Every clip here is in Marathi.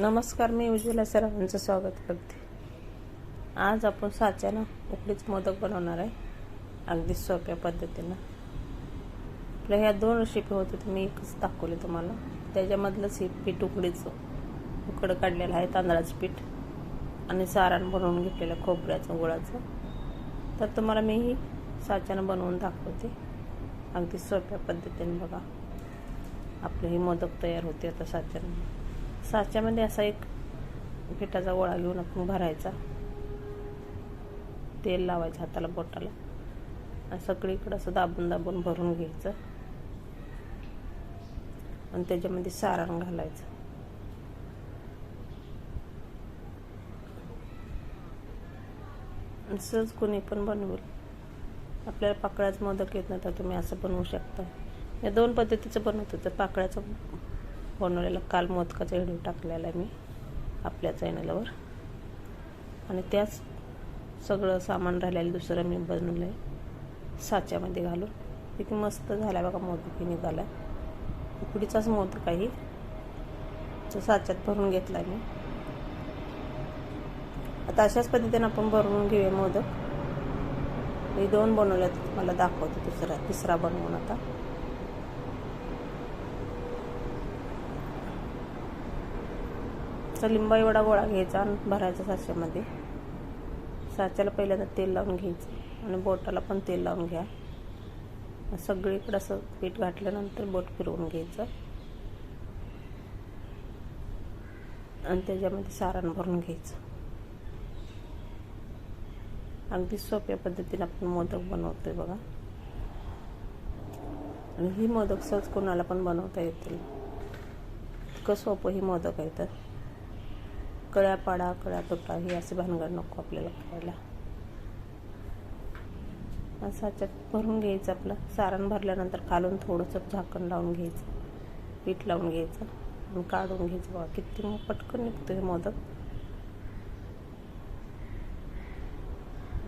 नमस्कार मी उज्ज्वला सरांचं स्वागत करते. आज आपण साच्यानं उकडीच मोदक बनवणार आहे. अगदी सोप्या पद्धतीनं. आपल्या ह्या दोन रेसिपी होत्या तर मी एकच दाखवले तुम्हाला. त्याच्यामधलंच हे पीठ उकडीचं. उकड काढलेलं आहे तांदळाचं पीठ. आणि सारण बनवून घेतलेलं खोबऱ्याचं गुळाचं. तर तुम्हाला मी ही साच्यानं बनवून दाखवते. अगदी सोप्या पद्धतीने बघा. आपले ही मोदक तयार होते आता साच्यानं. साच्यामध्ये असा एक पिठाचा गोळा घेऊन आपण भरायचा. तेल लावायचं हाताला बोटाला. आणि सगळीकडं असं दाबून दाबून भरून घ्यायचं. आणि त्याच्यामध्ये सारण घालायचं. सहज कोणी पण बनवेल. आपल्याला पाकळ्याचं मोदक येत नाही तर तुम्ही असं बनवू शकता. या दोन पद्धतीचं बनवत होतं पाकळ्याचं बनवलेलं काल मोदकाचा व्हिडिओ टाकलेला आहे मी आपल्या चॅनलवर. आणि त्याच सगळं सामान राहिलेलं दुसरं मी बनवलं आहे साच्यामध्ये घालून. किती मस्त झाला बघा मोदक निघाला उकडीचाच मोदक आहे. तो साच्यात भरून घेतला मी. आता अशाच पद्धतीने आपण भरून घेऊया मोदक. मी दोन बनवल्यात मला दाखवतो दुसरा तिसरा बनवून आता. तर लिंबा एवढा गोळा घ्यायचा आणि भरायचा साच्यामध्ये. साच्याला पहिल्यांदा तेल लावून घ्यायचं आणि बोटाला पण तेल लावून घ्या. सगळीकडं असं पीठ घातल्यानंतर बोट फिरवून घ्यायचं. आणि त्याच्यामध्ये सारण भरून घ्यायचं. अगदी सोप्या पद्धतीने आपण मोदक बनवतोय बघा. आणि ही मोदक सहज कोणाला पण बनवता येतील. इतकं सोपं ही मोदक आहे तर. कळ्या पाडा कळ्या तुटा ही असे भानगड नको आपल्याला करायला. साच्यात भरून घ्यायचं आपलं. सारण भरल्यानंतर खालून थोडंसं झाकण लावून घ्यायचं. पीठ लावून घ्यायचं. आणि काढून घ्यायचं. बघा किती मग पटकन निघतो हे मोदक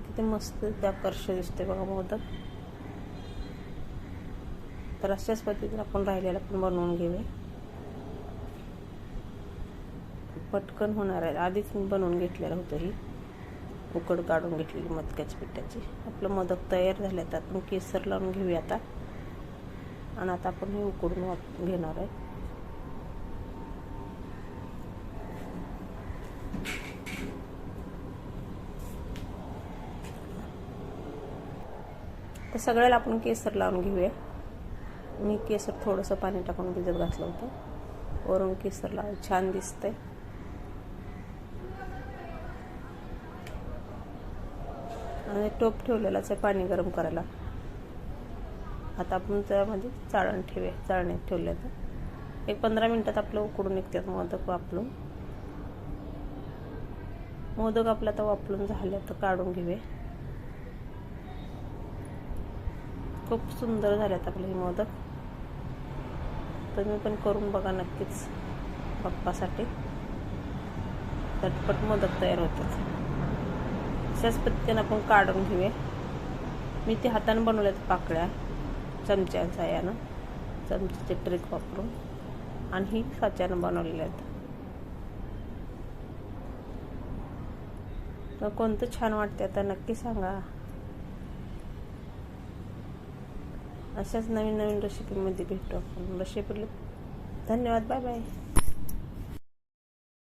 किती मस्त आकर्ष दिसते बघा मोदक तर अशाच पद्धतीने आपण राहिलेला पण बनवून घेऊया. पटकन होणार आहे. आधीच मी बनवून घेतलेलं होतं ही. उकड काढून घेतलेली मदक्याच्या पिठाची. आपलं मोदक तयार झाले तर आपण केसर लावून घेऊया आता. आणि आता आपण हे उकडून वाप घेणार आहे. तर सगळ्याला आपण केसर लावून घेऊया. मी केसर थोडंसं पाणी टाकून भिजत घातलं होतं. वरून केसर लावून छान दिसतंय. आणि टोप ठेवलेलाच आहे पाणी गरम करायला. आता आपण त्यामध्ये म्हणजे चाळण ठेवे चाळणीत ठेवले तर एक पंधरा मिनटात आपलं उकडून निघतात मोदक वापरून. मोदक आपलं आता वापरून झाले तर काढून घेऊया. खूप सुंदर झाल्यात आपले हे मोदक. तुम्ही पण करून बघा नक्कीच बाप्पासाठी झटपट मोदक तयार होतात. अशाच पद्धतीनं आपण काढून घेऊया. मी ते हाताने बनवल्यात पाकळ्या चमच्याच्या यानं चमच्याचे ट्रिक वापरून. आणि ही साच्यानं बनवलेल्या आहेत. तर कोणतं छान वाटते आता नक्की सांगा. अशाच नवीन नवीन रेसिपीमध्ये भेटू आपण. रेसिपीला धन्यवाद. Bye bye